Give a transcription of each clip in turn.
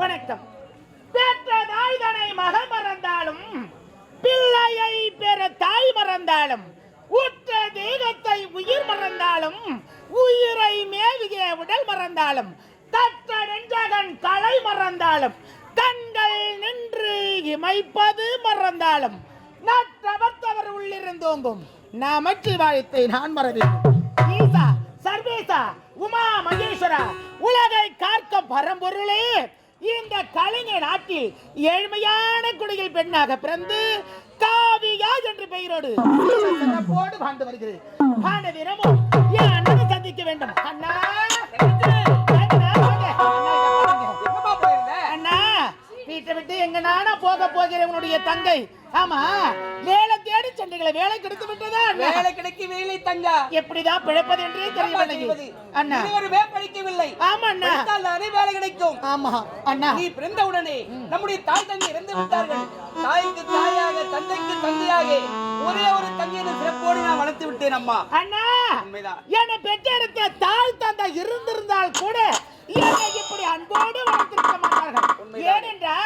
வணக்கம். பெற்ற தாய் தனை மகள் மறந்தாலும் பிள்ளையை பெற தாய் மறந்தாலும் உற்ற தெய்வத்தை உயிர் மறந்தாலும் உயிரை மேவிய உடல் மறந்தாலும் தற்ற நெஞ்சகன் தலை மறந்தாலும் கண்கள் நின்று இமைப்பது மறந்தாலும் நற்றவர்த்தவர் உள்ளிருந்தோங்கும். வாழ்த்தை நான் மறவேன். ஈசா சர்வேசா உமா மகேஸ்வரா உலகை காக்க பரம்பொருளே இந்த கலைஞர் நாட்டில் ஏழ்மையான குடியில் பெண்ணாக பிறந்து காவியா என்று பெயரோடு சிறப்போடு வாழ்ந்து வருகிறது. சந்திக்க வேண்டும்? அண்ணா, நானா போக போகிறேன் உன்னுடைய தங்கை. ஆமா வேலை தேடி சென்னைகளை வேலை கிடைத்து விட்டதா? வேலை கிடைக்கு வேலை தங்கா. எப்படிதான் பிழைப்பது என்றே? தெரியவில்லை. அண்ணா. இருவருமே படிக்கவில்லை ஆமா அண்ணா. தானே வேலை கிடைக்கும். ஆமா அண்ணா. நீ பிறந்தவுடனே நம்முடைய தாய் தந்தை இறந்து விட்டார்கள். தாய்க்கு தாயாக தந்தைக்கு தந்தையாக ஒரே ஒரு தங்கையை சிறப்போடு நான் வளர்த்து விட்டேன் அம்மா. அண்ணா உண்மைதான். என்னை பெற்றெடுத்த தாய் தந்தை இருந்திருந்தால் கூட என்னை இப்படி அன்போடு வளர்த்திருக்க மாட்டார்கள். ஏனென்றா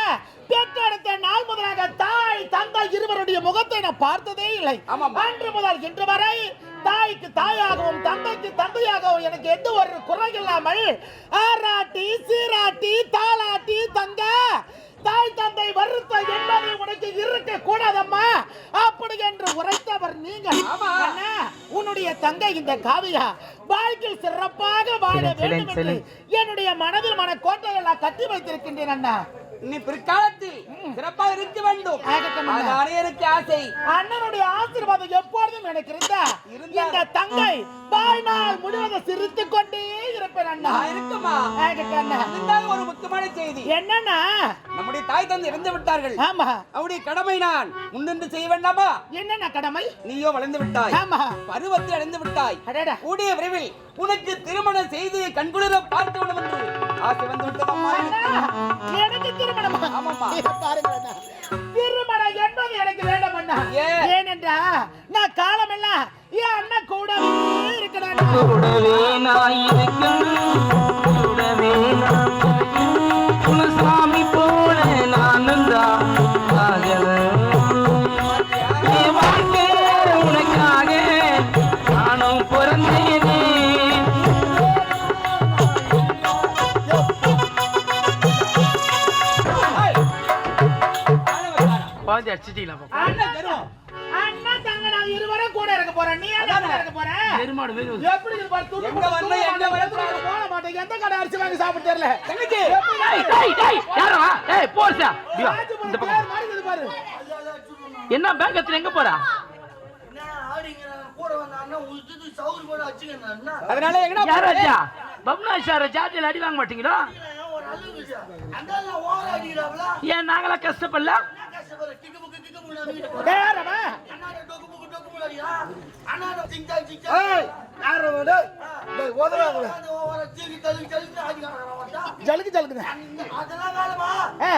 பெற்றெடுத்த நாள் முதலாக தாய் தந்தை இருவருடைய முகத்தை நான் பார்த்ததே இல்லை. ஆமாம். அன்று முதல் இன்று வரை தாய்க்கு தாயாகவும் தந்தைக்கு தந்தையாகவும் எனக்கு எந்த ஒரு குறை இல்லாமல் ஆராட்டி சீராட்டி தாளாட்டி தங்க தாய் தந்தை வருத்த என்பதை உனக்கு இருக்க கூடாதம்மா அப்படி என்று உரைத்தவர். அண்ணா, உன்னுடைய தங்கை இந்த காவியா வாழ்க்கையில் சிறப்பாக வாழ வேண்டும் என்று என்னுடைய மனதில் மன கோட்டையெல்லாம் கட்டி வைத்திருக்கின்றேன் அண்ணா. நீ பிற்காலத்தில் சிறப்பாக இருக்க வேண்டும். எனக்கு ஆசை. அண்ணனுடைய ஆசீர்வாதம் எப்பொழுதும் எனக்கு இருந்தா. இந்த தங்கை வாழ்நாள் முழுவதும் சிரித்துக் கொண்டே இருப்பேன் அண்ணா. இருக்குமா இருந்தாலும் ஒரு முக்கியமான செய்தி. என்னன்னா நம்முடைய தாய் தந்தை இறந்து விட்டார்கள். ஆமா. அவருடைய கடமை நான். முன்னின்று செய்ய வேண்டாமா? என்னென்ன கடமை? நீயோ வளர்ந்து விட்டாய். ஆமா. பருவத்தை அடைந்து விட்டாய். அடடா. கூடிய விரைவில் உனக்கு திருமணம் செய்து கண்குளிர பார்க்க வேண்டும் என்று. ஆசை வந்து விட்டதம்மா அண்ணா, எனக்கு. திருமணம் ஆமாம்மா. பாருங்க. திருமணம் என்பது எனக்கு வேண்டாம் அண்ணா ஏன்? ஏனென்றா நான் காலமெல்லாம் என் அண்ணன் கூடவே நான் இருக்கணும் பாதி அடிச்சிட்டீங்களா அண்ணன் தரும். அண்ணன் தங்க நான் இருவரும் கூட இருக்க போறேன் நீ என்ன இருக்க போற? பெருமாடு மாரி ஒரு- எப்படி இது பாரு, துண்டு எங்க தூர எங்க. எதுக்கு போட மாட்டேன், எந்த கடை அரிசி வாங்கி சாப்பிட்டு தெரியல? தங்கச்சி! டேய், டேய், டேய், யாரா? வா, ராஜபுரம் இந்த பக்கம். இருக்குது பாரு. என்ன பேங்க் எடுத்துட்டு எங்க போறா? அதனால எங்கடா? யாராச்சா சார் ஜாதியில் அடி வாங்க மாட்டீங்களா? ஏன் நாங்களா கஷ்டப்படல? தேரமா? ஏய், ஜலுக்கு ஜலுக்குது. ஆ.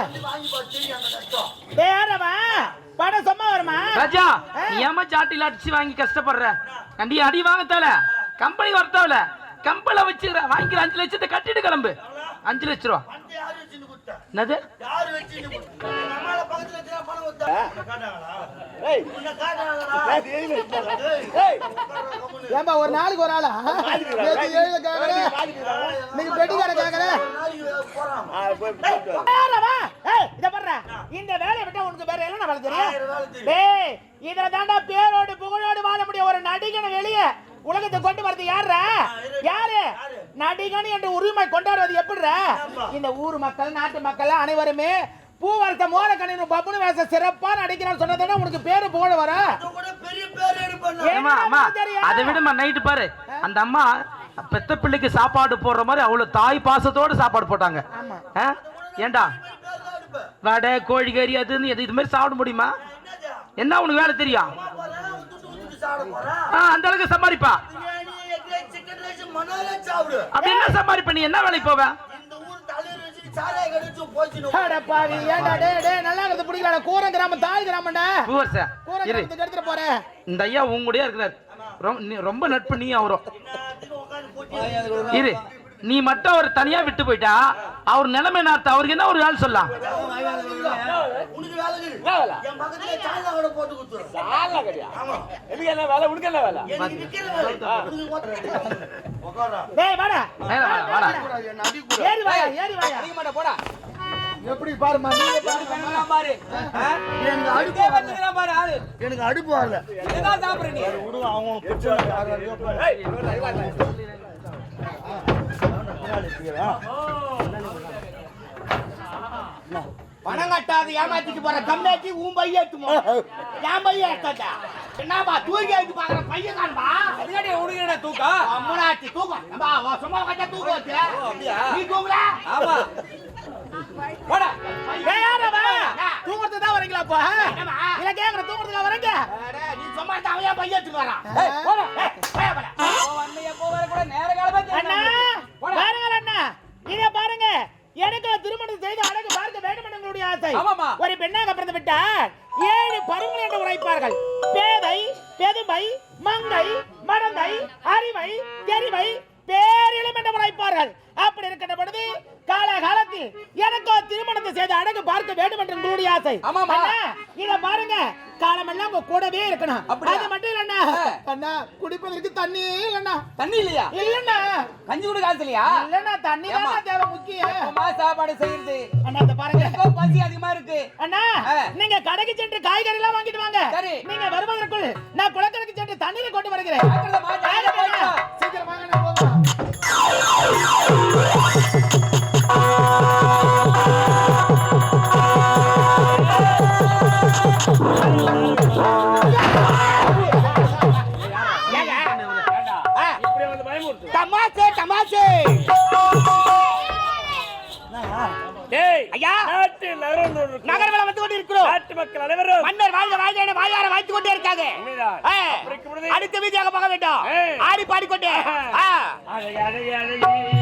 சும்மா வருமா? ராஜா நீ ஏமா ஜாட்டியில் அடிச்சு வாங்கி கஷ்டப்படுற கண்டி அடி வாங்க கம்பெனி வரத்தாவல கம்பெனில வச்சு வாங்கிக்கிற அஞ்சு லட்சத்தை கட்டிட்டு கிளம்பு அஞ்சு லட்ச ரூபா என்னது? ஏம்பா, ஒரு நாளைக்கு ஒரு ஆளா? நேத்து கேக்குறேன். தேரமா? ஏய், இத பாருடா. இந்த வேலையை விட்டா உனக்கு வேற என்ன வேலை தெரியும்? டேய், இதுல தாண்டா பேரோடு புகழோடு வாழ முடியும். ஒரு நடிகனை வெளியே உலகத்தை கொண்டு வரது யாருடா யாரு? நடிகன் என்ற உரிமை கொண்டாடுவது எப்படிடா? இந்த ஊர் மக்கள் நாட்டு மக்கள் அனைவருமே பூவரச மோரக்கணின் பப்புனு வேச சிறப்பா நடிக்கிறான்னு சொன்னதானே உனக்கு பேரு புகழ வர? அதை விடுமா நைட்டு பாரு. அந்த அம்மா பெத்த பிள்ளைக்கு சாப்பாடு போடுற மாதிரி அவ்வளவு தாய் பாசத்தோட சாப்பாடு போட்டாங்க? ஏன்டா வடை கோழிக்கறி அதுன்னு எது இது மாதிரி சாப்பிட முடியுமா? என்ன உனக்கு வேலை தெரியும்? ஆ, அந்த அளவுக்கு சம்பாதிப்பா. அப்படி என்ன சம்பாதிப்ப நீ என்ன வேலைக்கு போவ? அட பாவி, ஏன்டா டேய், டேய், நல்லா இருக்குது பிடிக்கல. கூரம் கிராமம் தாய் கிராமம்டா பூவர்ச கூரம் இரு. கிராமத்துக்கு எடுத்துட்டு போறேன் இந்த ஐயா உங்க கூடயே இருக்கிறார். ரொம்ப- நட்பு நீ அவரும். இரு. நீ மட்டும் அவர் தனியா விட்டு போயிட்டா அவர் நிலைமை நான் அவருக்கு என்ன ஒரு வேலை சொல்லலாம்? எப்படி பாருமா பாரு. எனக்கு அடுப்பு எனக்கு அடுப்பு வரல. சாப்பிடுறேன் பணம் கட்டாது ஏமாத்திட்டு போற கம்மியாக்கி உன் பைய ஏத்துமோ என் பைய ஏத்தாதா என்னப்பா தூக்கி எடுத்து பாக்குற பையன் காண்பா அதுக்காட்டி உடுங்கடா தூக்கம் அம்மனாச்சி தூக்கம் ஏம்பா, சும்மா கட்டா தூக்கம் வச்சு? நீ தூங்கல ஆமா. போடா. ஏய், யாரவா? தூங்குறதுக்கு தான் வரீங்களா அப்போ இல்ல கேக்குற தூங்குறதுக்கு வரீங்க? நீ சும்மா இருந்தா அவன் ஏன் பைய எடுத்துட்டு வரான் ஏய், போடா. ஏய், போயா, போடா. ஓ, அண்ணைய போகிற கூட நேர காலமா அண்ணா போடா. இத பாருங்க. எனக்கு திருமணம் செய்து அழகு பார்க்க வேண்டும் என்று உங்களுடைய ஆசை. ஆமாமா. ஒரு பெண்ணாக பிறந்து விட்டால் ஏழு பருவங்கள் என்று உரைப்பார்கள். பேதை பெதுமை மங்கை மடந்தை அறிவை தெரிவை பேரிலும் என்று உரைப்பார்கள் அப்படி இருக்கின்ற பொழுது கால காலத்தில் எனக்கோ திருமணத்தை செய்து அழகு பார்க்க வேண்டும் என்று உங்களுடைய ஆசை. அண்ணா, இத பாருங்க. காலமெல்லாம் உங்க கூடவே இருக்கணும்? அது மட்டும் இல்லண்ணா. அண்ணா குடிப்பதற்கு தண்ணி இல்லண்ணா. தண்ணி இல்லையா? இல்லண்ணா. கஞ்சி கூட காசு இல்லையா? இல்லண்ணா தண்ணி? தான் தேவை முக்கியம். சாப்பாடு செய்யறது. அண்ணா இந்த பாருங்க. பசி அதிகமா இருக்கு. அண்ணா. நீங்க கடைக்கு சென்று காய்கறி எல்லாம் வாங்கிட்டு வாங்க. சரி. நீங்க வருவதற்குள் நான் குளக்கரைக்கு சென்று தண்ணீரை கொண்டு வருகிறேன். சீக்கிரம் வாங்க வந்து கொண்டு இருக்கிறோம் நாட்டு மக்கள் அனைவரும். மன்னர் வாழ்க வாழ்க என வாயார வாழ்த்து கொண்டே இருக்காங்க. அடுத்த வீதியாக போக வேண்டும். ஆடி பாடிக்கொண்டே. ஆ. அழகு அழகு அழகு.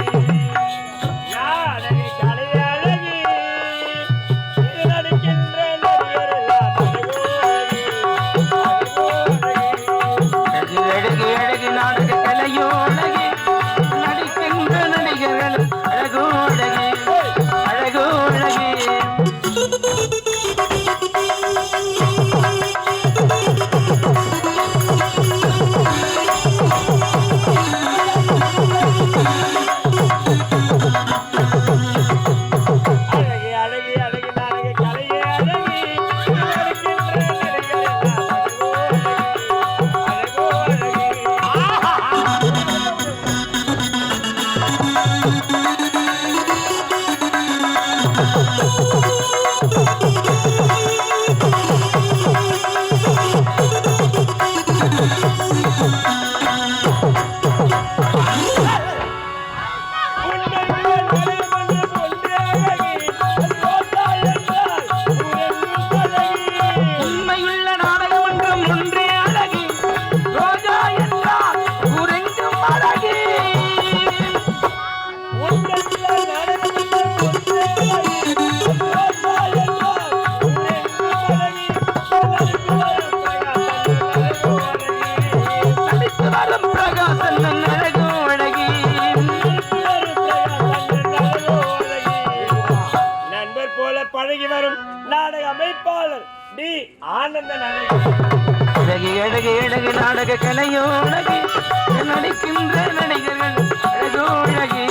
நண்பர் போல பழகி வரும் நாடக அமைப்பாளர் டி ஆனந்த அழகு. அழகு அழகு நாடக கலையோ நடிக்கின்ற நடிகர்கள் அழகோழகி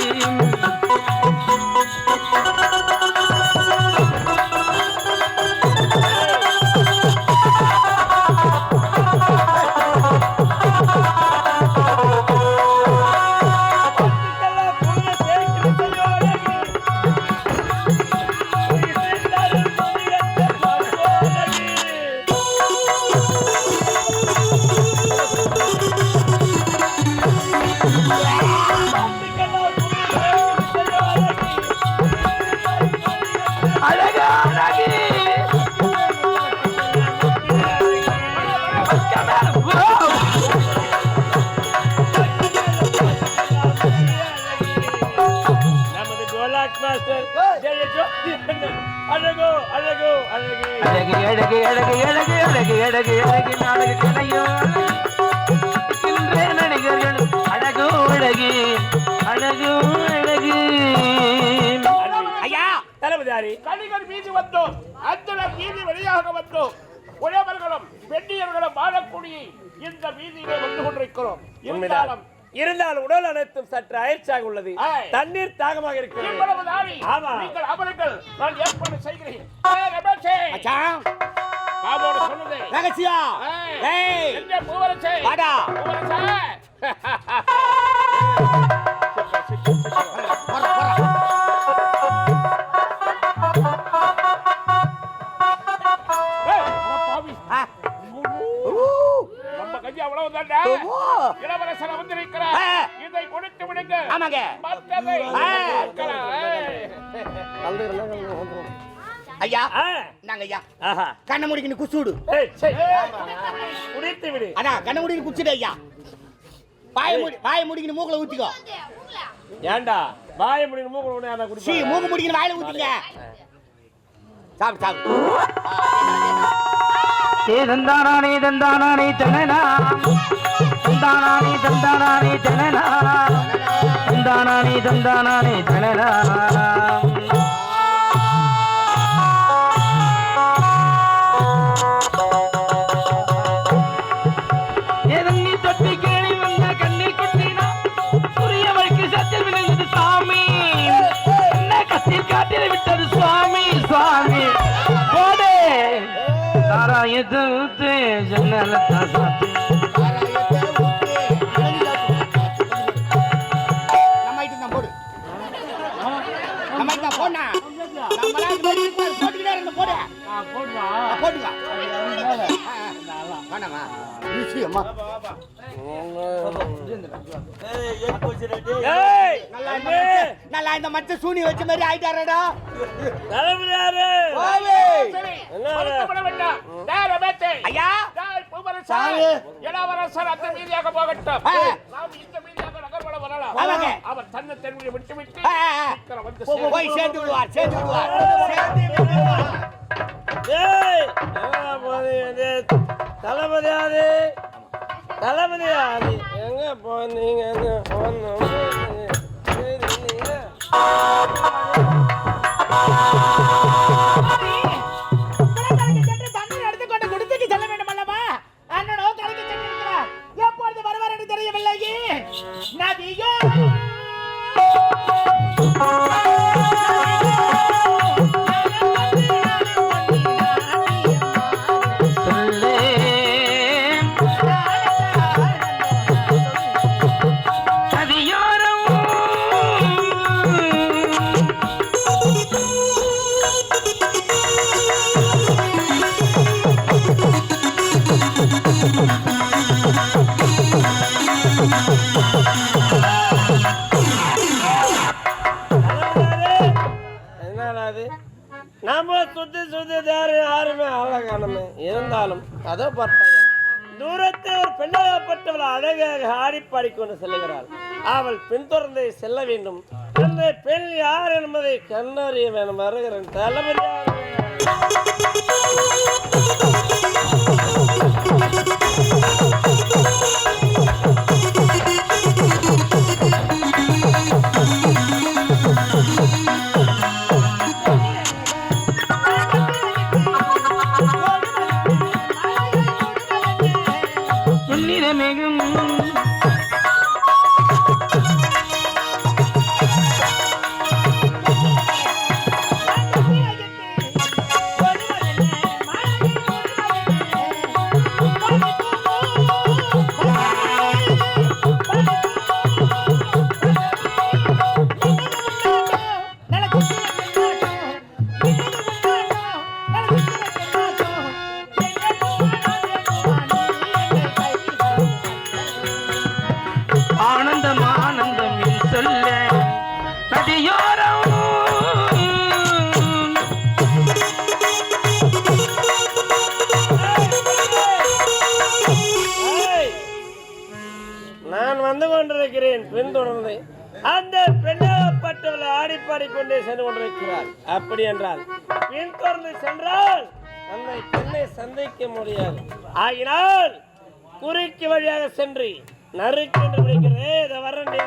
அழகு அழகு அழகு அழகு அழகு அழகு அழகு நாடக கலையோ இன்றைய நடிகர்கள் அழகு அழகு அழகு அழகு. ஐயா தளபதியாரி கணிகர் மீது வந்தோம். அந்தனர் மீது வெளியாக வந்தோம். உழவர்களும் பெண்ணியர்களும் வாழக்கூடிய இந்த வீதியிலே வந்து கொண்டிருக்கிறோம். இருந்தாலும் இருந்தால் உடல் அனைத்தும் சற்று அயற்சியாக உள்ளது. தண்ணீர் தாகமாக இருக்கிறது. ஆமா. நீங்கள் நான் ஏற்பாடு செய்கிறேன். ரமேஷே, நம்ம கையை அவ்வளவு தாண்டா ஓ. இளவரசர் வந்திருக்கிறார். இதை கொடுத்து விடுங்க ஆமாங்க. ஏய். ஐயா ஆ, நாங்க ஐயா. கண்ணை முடிக்கணும் குசுடு. குடித்து விடு. அண்ணா கண்ணை முடிக்கணும் குச்சிடு ஐயா. வாய மூடி வாய முடிக்கணும் மூக்குல ஊத்திக்கோ. ஏன்டா? வாய முடியும் மூக்கு உடனே அதை சீ குடிப்பாங்க. மூக்கு முடிக்கணும் வாயில ஊத்திங்க சாப்பிடு சாப்பிடு தந்தானானே தந்தானானே தனனா தந்தானானே தந்தானானே தனனா தந்தானானே தந்தானானே தனனா நல்லா இந்த மச்ச- நல்லா இந்த மச்ச சூனி வச்ச மாதிரி ஆயிட்டாரடா. ஐயா. சாமி. இளவரசர் அந்த மீதியாக போகட்டும். நாம் இந்த மீதியாக நகர்வட வரலாம். அவர் தன்னை தெருவில் விட்டுவிட்டு ஆ, ஆ, ஆ. சீக்கிரம் வந்து போய். சேர்த்து விடுவார் சேர்த்து விடுவார் சேர்த்து விடுவார் தளபதியாரு தளபதியாரு எங்க போனீங்க எங்க நதியோ சொல்லே இருந்தாலும் அதோ பார்த்தாயா? தூரத்தில் ஒரு பெண்ணாகப்பட்டவள் அழகாக ஆடி பாடிக்கொண்டு செல்லுகிறாள். அவள் பின்தொடர்ந்து செல்ல வேண்டும். அந்த பெண் யார் என்பதை கண்ணறிய வேண்டும் வருகிறேன். தளபதியாரு கொண்டிருக்கிறேன் பின்தொடர்ந்து அந்த பெண்ணாகப்பட்டவளை ஆடி பாடிக்கொண்டே சென்று கொண்டிருக்கிறார். அப்படி என்றால் பின்தொடர்ந்து சென்றால் அந்த பெண்ணை சந்திக்க முடியாது. ஆகினால் குறுக்கு வழியாக சென்று நறுக்கென்று விடுகிறேன் இதை வரண்டி